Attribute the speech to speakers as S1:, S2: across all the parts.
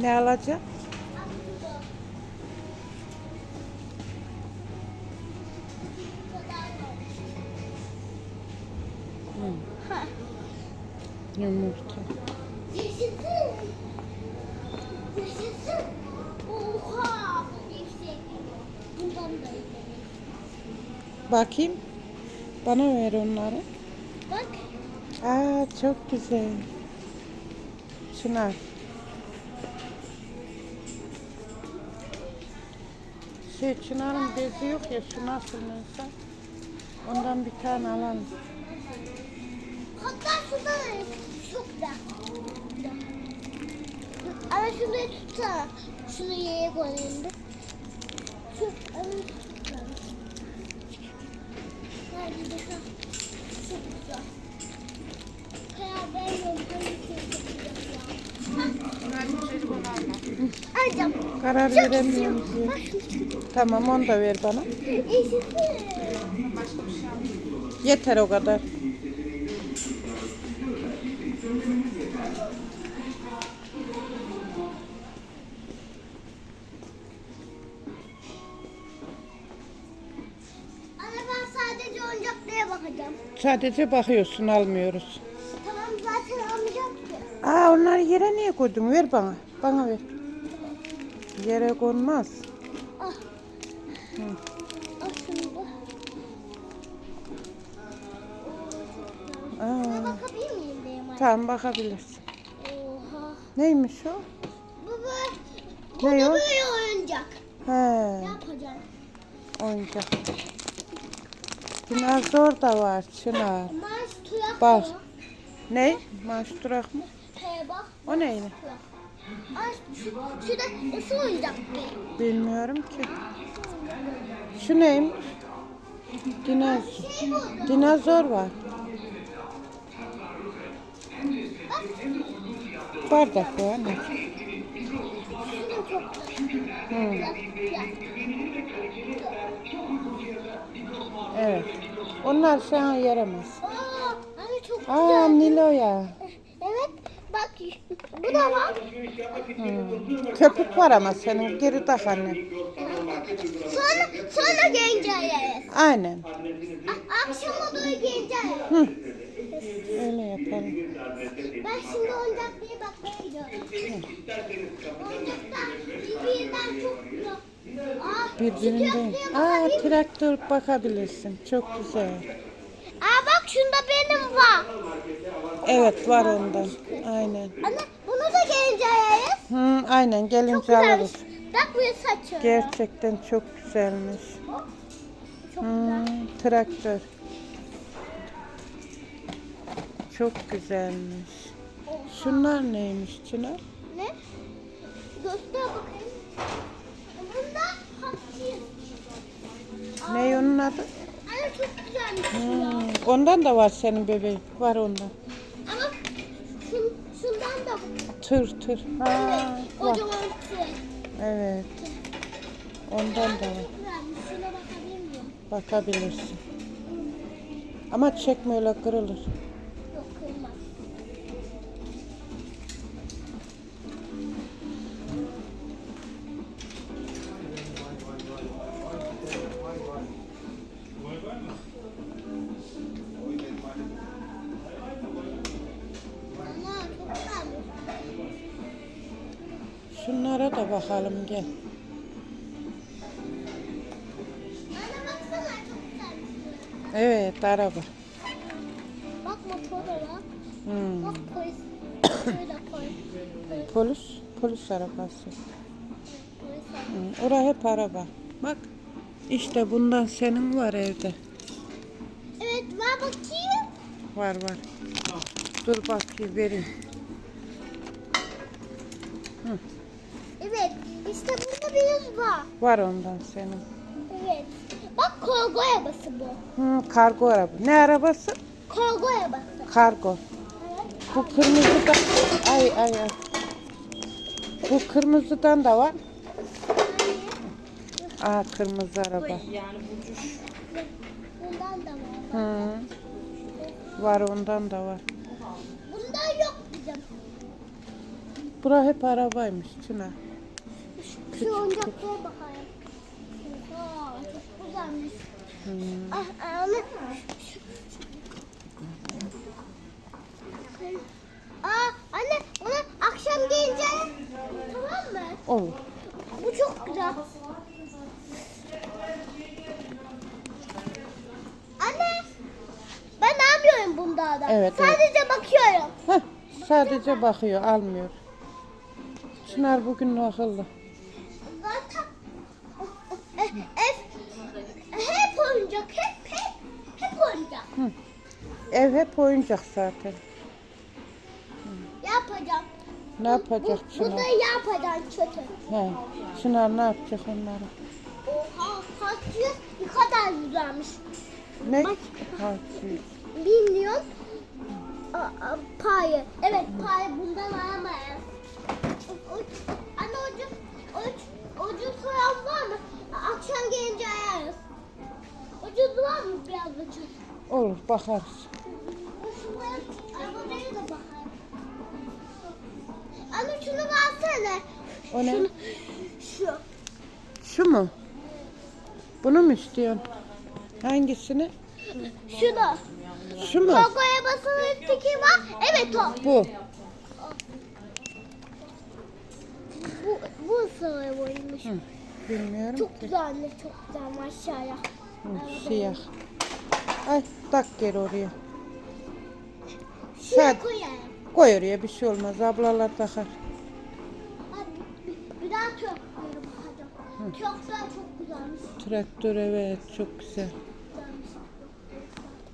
S1: Ne alacak?
S2: Ha.
S1: Yumurta.
S2: Yaşasın. Yaşasın. Oha. Yüksek. Bundan da izlemek.
S1: Bakayım. Bana ver onları.
S2: Bak.
S1: Aa çok güzel. Çınar. Şey Çınar'ın bezi yok ya şu nasıl mesela? Ondan bir tane alalım.
S2: Hatta şurada çok da. Ama şurayı tutsana. Şunu yere koyayım bir. Şu ama tutsana. Nerede ha? Karar
S1: veremiyorum. Tamam onu da ver bana. Yeter o kadar.
S2: Anne ben sadece oyuncaklara bakacağım.
S1: Sadece bakıyorsun almıyoruz.
S2: Tamam zaten almayacağım ki.
S1: Aa onları yere niye koydun? Ver bana. Bana ver. Yere konmaz.
S2: Ah.
S1: Hı.
S2: Al şunu da.
S1: Aa,
S2: Buna bakabilir miyim benim
S1: tamam bakabilirsin.
S2: Oha.
S1: Neymiş o?
S2: Bu böyle, bu
S1: Ne
S2: da
S1: o?
S2: böyle oyuncak.
S1: He,
S2: Ne yapacağım?
S1: oyuncak. Dinozor da var Çınar.
S2: Marş tuyak
S1: Bak.
S2: var.
S1: Ne? Maşturak mı?
S2: He bak.
S1: O neydi?
S2: tuyak. Ay şu, şu da ısı oyuncak değil.
S1: Bilmiyorum ki. Şu neymiş? Dinozor.
S2: Şey.
S1: Dinozor var. Bardak var ne?
S2: Şu da çok
S1: Hı,
S2: tuyak. tuyak.
S1: evet. Onlar şu an yaramaz.
S2: Aa, anne çok
S1: Aa
S2: güzel.
S1: Nilo'ya.
S2: Evet bak bu da var.
S1: Hmm. Köpük var ama senin geri tak anne.
S2: Sonra sonra geleceğiz.
S1: Aynen.
S2: A- Akşama doğru geleceğiz.
S1: Hı. Öyle yapalım.
S2: Ben şimdi oyuncaklara bakmaya gidiyorum. Oyuncaklar birbirinden çok güzel. Aa,
S1: Birbirinden. Aa traktör bakabilirsin. Çok güzel.
S2: Aa bak şunda.
S1: Evet var ondan. Aynen.
S2: Anne bunu da geleceğiz.
S1: Hı, aynen
S2: Çok
S1: gelince
S2: güzelmiş.
S1: alırız.
S2: Bak buraya saçıyor.
S1: Gerçekten çok güzelmiş.
S2: Çok
S1: Hmm,
S2: güzel.
S1: traktör. Çok güzelmiş. Şunlar neymiş Çınar?
S2: Ne? Göster bakayım. Bunda hapşi.
S1: Ne onun adı?
S2: Anne çok güzelmiş ya.
S1: Hmm, ondan da var senin bebeğin. Var ondan. Tır tır. Ha,
S2: kocaman şey.
S1: Evet. Ondan da var.
S2: Çok güzelmiş. Şuna bakabilir miyim?
S1: Bakabilirsin. Ama çekme öyle kırılır.
S2: Yok kırmaz.
S1: Bakalım gel. Evet araba.
S2: Bak motor da var.
S1: Hmm.
S2: Bak polis. Şöyle polis. Polis.
S1: Polis, arabası.
S2: var.
S1: Hmm, Ora hep araba. Bak işte bundan senin var evde.
S2: Evet ver bakayım.
S1: Var var. Dur bakayım vereyim.
S2: Evet burada bir var.
S1: Var ondan senin.
S2: Evet. Bak kargo arabası bu.
S1: Hmm, kargo araba. Ne arabası?
S2: Kargo arabası.
S1: Kargo.
S2: Evet.
S1: Bu kırmızıdan ay ay ay. Bu kırmızıdan da var. Aa kırmızı araba.
S2: Bundan da var.
S1: Hı. Var ondan da var.
S2: Bundan yok bizim.
S1: Bura hep arabaymış Çınar.
S2: Şu, oyuncaklara bakayım. Oha, çok güzelmiş.
S1: Hmm.
S2: Ah, anne. Aa, anne ona akşam gelince tamam mı?
S1: Olur.
S2: Bu çok güzel. Anne ben ne yapıyorum bunda da?
S1: Evet,
S2: Sadece bakıyorum.
S1: Heh, sadece bakıyor, almıyor. Çınar bugün akıllı. Ev hep oyuncak zaten.
S2: Yapacağım.
S1: Ne yapacak
S2: Bu,
S1: Çınar?
S2: bunu yapacağım kötü.
S1: He. Çınar ne yapacak onları?
S2: Oha kaçıyor. Ne kadar güzelmiş.
S1: Ne?
S2: Aa, aa, Payı. Evet payı bundan alamayız. Anne ucu, ucu, ucu soyan var mı? Akşam gelince ayarız. Ucuz var mı biraz ucuz?
S1: Olur bakarız.
S2: Anne şunu versene.
S1: O ne?
S2: Şunu, şu.
S1: Şu mu? Bunu mu istiyorsun? Hangisini?
S2: Şunu.
S1: Şu mu?
S2: Kokoya basılı üstteki var. Evet o.
S1: Bu.
S2: Bu, bu sarı boyunmuş.
S1: Hı. Bilmiyorum
S2: Çok
S1: ki.
S2: güzel anne, çok güzel.
S1: Hı, siyah. Ay tak geri oraya.
S2: Şuraya koyayım.
S1: Koy oraya bir şey olmaz. Ablalar takar.
S2: Bir, daha çok. Çok güzel, çok güzelmiş.
S1: Traktör evet çok güzel.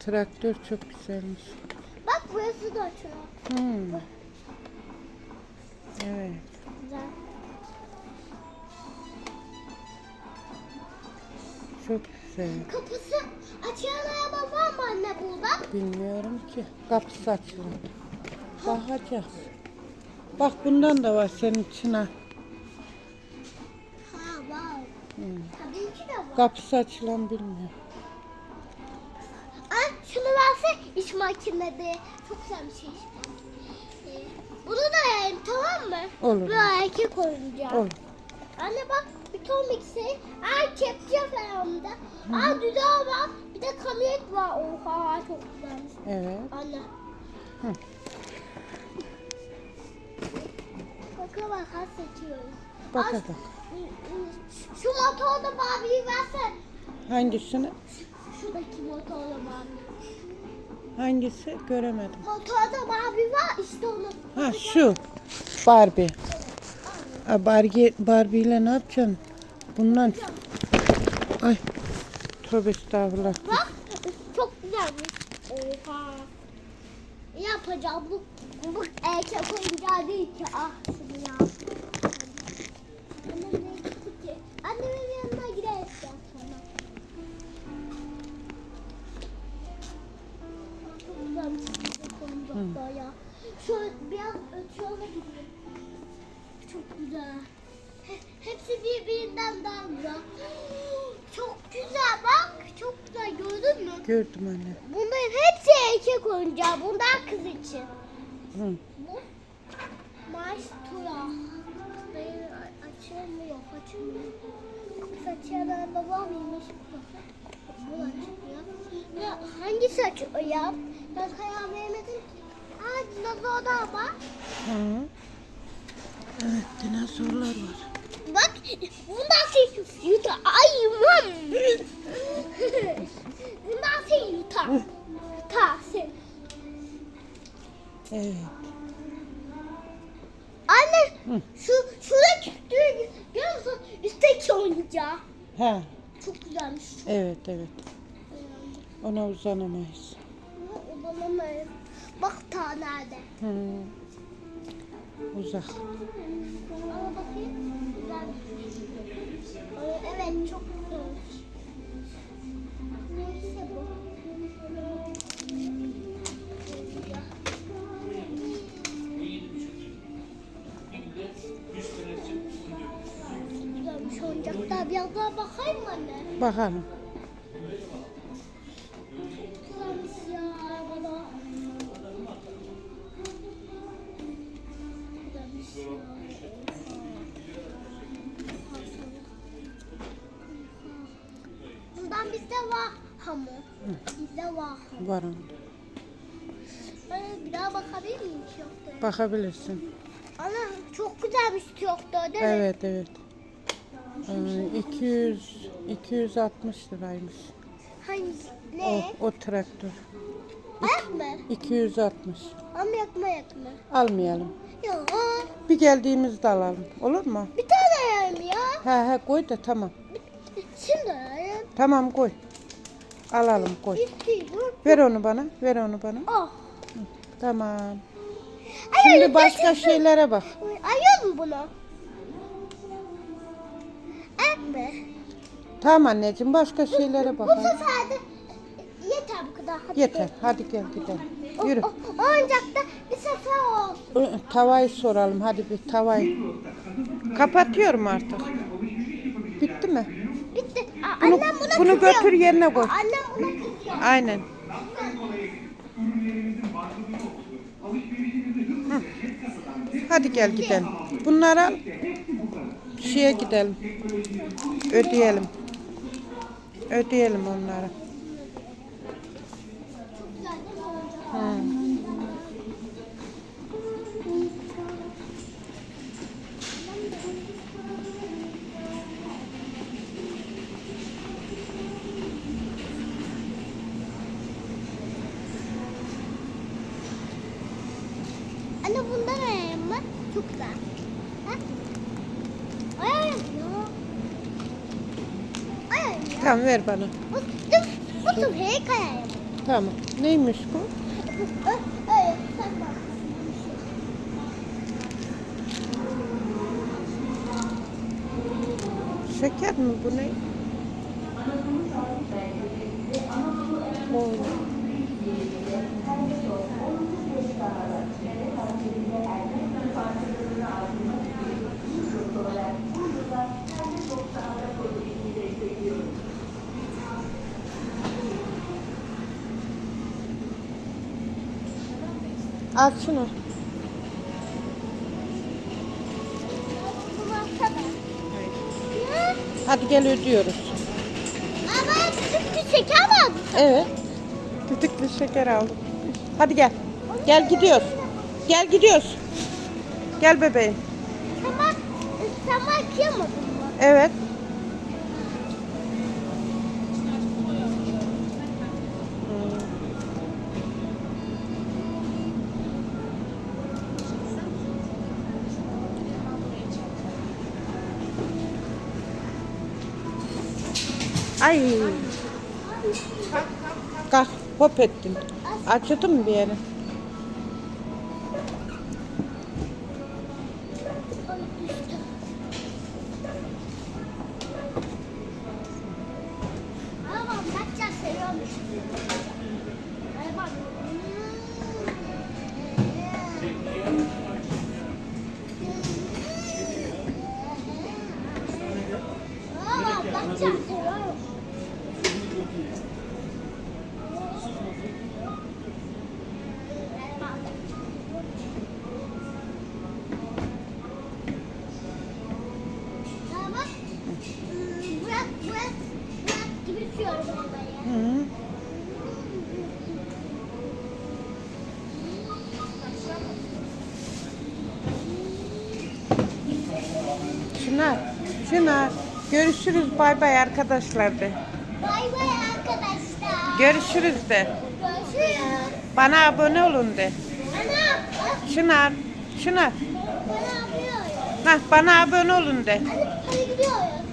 S1: Traktör çok güzelmiş.
S2: Bak burası da çok
S1: Hmm. Evet.
S2: güzel.
S1: Çok güzel.
S2: Kapısı açılan araba var mı anne burada?
S1: Bilmiyorum ki. Kapısı açılı. Bakacağız. Bak bundan da var senin için ha. Hmm.
S2: Tabii ki de var.
S1: Kapısı açılan bilmiyorum.
S2: Ay şunu verse iş makinede. Çok güzel bir şey. Ee, bunu da yayayım tamam mı?
S1: Olur.
S2: Bu erkek oyuncağı.
S1: Olur.
S2: Anne bak bir ton mikser. Ay kepçe falan da. Ay düdüğü var. Bir de kamyonet var. Oha çok güzelmiş.
S1: Evet.
S2: Anne.
S1: Hı.
S2: Baka baka seçiyoruz.
S1: Baka bak.
S2: Şu motorda Barbie'yi versen.
S1: Hangisini?
S2: Şuradaki motorda Barbie.
S1: Hangisi? Göremedim.
S2: Motorda Barbie var işte onu.
S1: Ha şu. Barbie. Ha, Barbie, Barbie ile ne yapacaksın? Bundan. Ay. Tövbe estağfurullah.
S2: Bak çok güzelmiş. Oha. Yapacağım bu. Bu erkek oyuncağı değil ki. Ah şunu ya. Annem ne gitti ki? Annemin yanına gideriz ya sonra. Çok güzelmiş bu oyuncaklar ya. Şöyle biraz ötüyor da gidiyor. Çok güzel. He- Hepsi birbirinden daha güzel. Çok güzel bak. Çok güzel gördün mü?
S1: Gördüm anne.
S2: Bunların hepsi erkek oyuncağı. Bunlar kız için.
S1: Hı.
S2: Bu Mars Tura. Dayı açılmıyor, açılmıyor. Saçına baba mıymış? Bu açılıyor. Ya hangisi açıyor ya? Ben karar veremedim. Aa dinozorlar var.
S1: Hı. Evet dinozorlar var.
S2: Bak bundan şey yutar. Ay mam. bundan şey yutar. Ta sen.
S1: Evet.
S2: Anne
S1: Hı.
S2: şu şurada çıktığı görüyor musun? Üstteki oyuncağı.
S1: Ha.
S2: Çok güzelmiş.
S1: Evet evet. Ona uzanamayız.
S2: Ama Uzanamayız. Bak ta nerede.
S1: Hı. Uzak.
S2: Ama bakayım. Güzelmiş. Ee, Evet çok Anne biraz anne?
S1: Bakalım.
S2: Çok güzelmiş ya baba. Güzelmiş ya. Bizde var hamur.
S1: Bizde var hamur.
S2: Var hamur. Bir daha bakabilir miyim?
S1: Bakabilirsin.
S2: Ana çok güzel bir şey yoktu değil mi?
S1: Evet evet. Ee, 200 260 liraymış.
S2: Hangisi?
S1: O,
S2: Ne?
S1: o traktör.
S2: Ayak mı?
S1: 260.
S2: Ama yakma yakma.
S1: Almayalım.
S2: Ya
S1: Bir geldiğimizde alalım. Olur mu?
S2: bir tane ayağım ya.
S1: He he koy da tamam.
S2: Şimdi ayağım.
S1: Tamam koy. Alalım koy.
S2: İstiyorum.
S1: Ver onu bana. Ver onu bana.
S2: Oh.
S1: Tamam. Şimdi başka şeylere bak.
S2: Ayıyor mu bunu? Mı?
S1: Tamam anneciğim başka şeylere
S2: Bu
S1: bakalım.
S2: sefer de yeter bu kadar. Hadi
S1: Yeter.
S2: gidelim.
S1: Hadi gel gidelim.
S2: O,
S1: Yürü.
S2: o, oyuncakta bir sefer olsun.
S1: Tavayı soralım. Hadi bir tavayı. Kapatıyorum artık. Bitti mi?
S2: Bitti. Aa,
S1: Bunu,
S2: annem buna
S1: bunu
S2: kızıyor.
S1: götür yerine koy.
S2: Annem buna kızıyor.
S1: Aynen. Hı. Hadi gel gidelim. Bunlara şeye gidelim. Ödeyelim. Ödeyelim onlara. Tamam ver bana.
S2: Bu, tüfek ayağım.
S1: Tamam. Neymiş bu? Şeker mi bu ne? Oo. Al şunu. Hadi gel ödüyoruz.
S2: Ama sütlü şeker mi aldın?
S1: Evet. Düdüklü şeker aldım. Hadi gel. Gel gidiyoruz. Gel gidiyoruz. Gel bebeğim.
S2: Tamam. Sen bana kıyamadın mı?
S1: Evet. Ay. Kalk hop ettin. Acıdı mı bir yere?
S2: Ay düştü. Ama ben çok seviyormuş. Ay bak. Ama ben çok seviyorum. Ama bak, ıı, bırak, bırak, bırak gibi sürüyorum onları.
S1: Hı. Şuna, şuna. Görüşürüz bay bay arkadaşlar de.
S2: Bay bay arkadaşlar.
S1: Görüşürüz de.
S2: Görüşürüz.
S1: Bana abone olun de.
S2: Ana,
S1: Şuna, şuna.
S2: bana yapıyoruz.
S1: Hah, bana abone olun de.
S2: Hadi, hadi gidiyoruz.